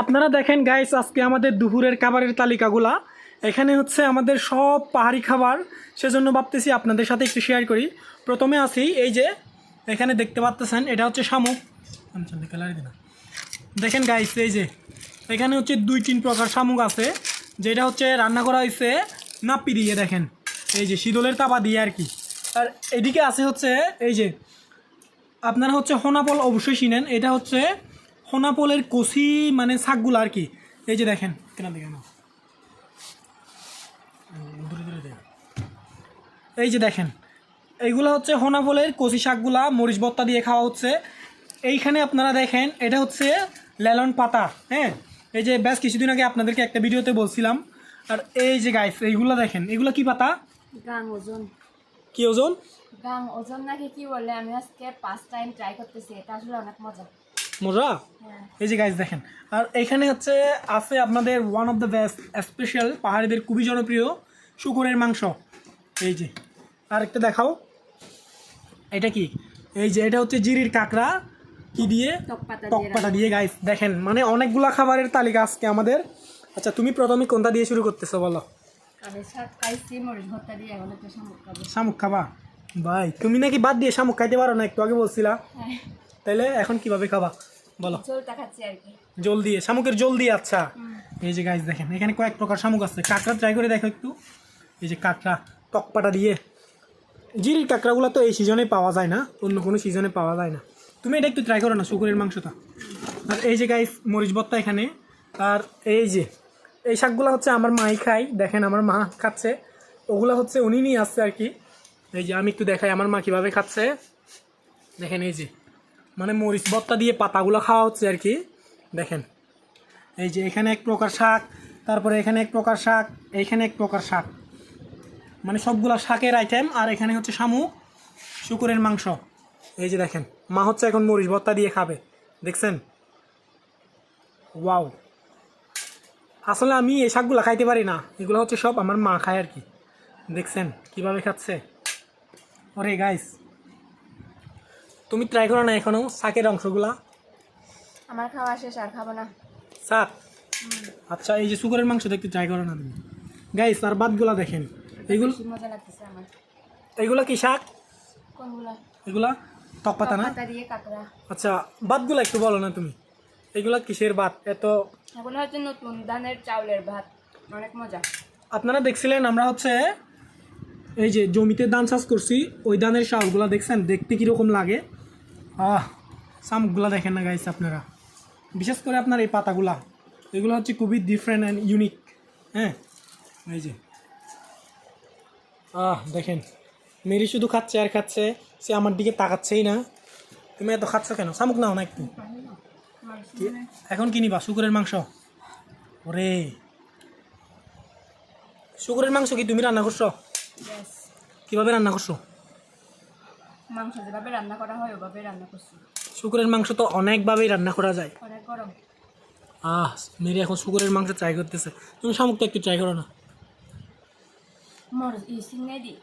আপনারা দেখেন গাইস আজকে আমাদের দুপুরের খাবারের তালিকাগুলা। এখানে হচ্ছে আমাদের সব পাহাড়ি খাবার। সেজন্য ভাবতেছি আপনাদের সাথে একটু শেয়ার করি। প্রথমে আসি এই যে, এখানে দেখতে পাচ্তেছেন, এটা হচ্ছে শামুক। দেখেন গাইস এই যে, এখানে হচ্ছে দুই তিন প্রকার শামুক আছে। যেটা হচ্ছে রান্না করা হয়েছে নাপ্পি দিয়ে, দেখেন। এই যে, শীতলের তাপা দিয়ে আর কি। আর এদিকে আছে হচ্ছে, এই যে, আপনারা হচ্ছে হোনাপল অবশ্যই চিনেন। এটা হচ্ছে হোনাপলের কষি মানে শাকগুলো আর কি। এই যে দেখেন কেনা দেখেন এই যে দেখেন এইগুলো হচ্ছে হোনাপলের কষি শাকগুলা মরিচ ভর্তা দিয়ে খাওয়া হচ্ছে। এইখানে আপনারা দেখেন এটা হচ্ছে লেলন পাতা হ্যাঁ? এই যে বেশ কিছুদিন আগে আপনাদেরকে একটা ভিডিওতে বলছিলাম। আর এই যে গাইস এইগুলো দেখেন এগুলো কি পাতা? ওজন। কি ওজন? ওজন নাকি কি বলে আমি আজকে পাঁচ টাইম ট্রাই করতেছি এটা আসলে অনেক মজা। মজা? হ্যাঁ। এই যে গাইজ দেখেন। আর এখানে হচ্ছে আছে আপনাদের one of the best special পাহাড়িদের খুবই জনপ্রিয় শুকুরের মাংস। এই যে। আর একটা দেখাও। এটা কি? এই যে এটা হচ্ছে জিরির কাঁকড়া। কি দিয়ে? টকপাটা দিয়ে গাইস দেখেন। মানে অনেকগুলা খাবারের তালিকা আজকে আমাদের। আচ্ছা তুমি প্রথমে কোনটা দিয়ে শুরু করতেছো বলো? শামুক খাবা? ভাই তুমি নাকি বাদ দিয়ে শামুক খাইতে পারো না একটু আগে বলছিলা। হ্যাঁ। তাইলে এখন কীভাবে খাবা? বলো। জল দিয়ে শামুকের জল দিয়ে আচ্ছা। এই যে গাছ দেখেন এখানে কয়েক প্রকার শামুক আছে। কাঁকড়া ট্রাই করে দেখো একটু। এই যে কাঁকড়া টকপাটা দিয়ে। জিরির কাঁকড়াগুলো তো এই সিজনে পাওয়া যায় না অন্য কোনো সিজনে পাওয়া যায় না। তুমি এটা একটু ট্রাই করো না শুকুরের মাংসটা। আর এই যে গাইস মরিচ ভর্তা এখানে। আর এই যে এই শাকগুলো হচ্ছে আমার মাই খাই দেখেন আমার মা খাচ্ছে। ওগুলো হচ্ছে উনি নিয়ে আসছে আর কি। এই যে আমি একটু দেখাই আমার মা কীভাবে খাচ্ছে। দেখেন এই যে। মানে মরিচ ভর্তা দিয়ে পাতাগুলো খাওয়া হচ্ছে আর কি। দেখেন, এই যে এখানে এক প্রকার শাক, তারপরে এখানে এক প্রকার শাক এইখানে এক প্রকার শাক। মানে সবগুলা শাকের আইটেম আর এখানে হচ্ছে শামুক, শুকুরের মাংস। এই যে দেখেন, মা হচ্ছে এখন মরিচ ভর্তা দিয়ে খাবে। দেখছেন? ওয়াও। আসলে আমি এই শাকগুলো খাইতে পারি না, এগুলো হচ্ছে সব আমার মা খায় আর কি। দেখছেন? কীভাবে খাচ্ছে? ওরে গাইস তুমি ট্রাই করো না এখনও শাকের অংশগুলা। আমার খাওয়া শেষ আর খাব না। শাক আচ্ছা এই যে শুকরের মাংস দেখতে ট্রাই করো না তুমি। গাইস আর বাদগুলা দেখেন। এগুলো মজা লাগতেছে আমার। এগুলো কি শাক? কোনগুলা? এগুলা টক পাতা না? পাতা দিয়ে কাঁকড়া। আচ্ছা বাদগুলা একটু বলো না তুমি। এগুলা কিসের বাদ এত এগুলো হচ্ছে নতুন ধানের চাউলের ভাত। অনেক মজা। আপনারা দেখছিলেন আমরা হচ্ছে এই যে জমিতে ধান চাষ করছি ওই ধানের শাকগুলা দেখছেন? দেখতে কীরকম লাগে? আহ শামুকগুলা দেখেন না গাইস আপনারা। বিশেষ করে আপনার এই পাতাগুলা। এগুলো হচ্ছে খুবই ডিফারেন্ট অ্যান্ড ইউনিক হ্যাঁ? এই যে। আহ দেখেন। মেরি শুধু খাচ্ছে আর খাচ্ছে সে আমার দিকে তাকাচ্ছেই না। তুমি এত খাচ্ছ কেন? শামুক নাও না একটু। এখন কি নিবা? শুকুরের মাংস? ওরে। শুকুরের মাংস কি তুমি রান্না করছ. কীভাবে রান্না করছ? মাংস যেভাবে রান্না করা হয় ওভাবে রান্না করছি। শুকুরের মাংস তো অনেকভাবেই রান্না করা যায়। অনেক গরম। আহ মেরি এখন শুকুরের মাংস ট্রাই করতেছে। তুমি শামুকটা একটু ট্রাই করো না। মর ই সিঙ্গাই দি।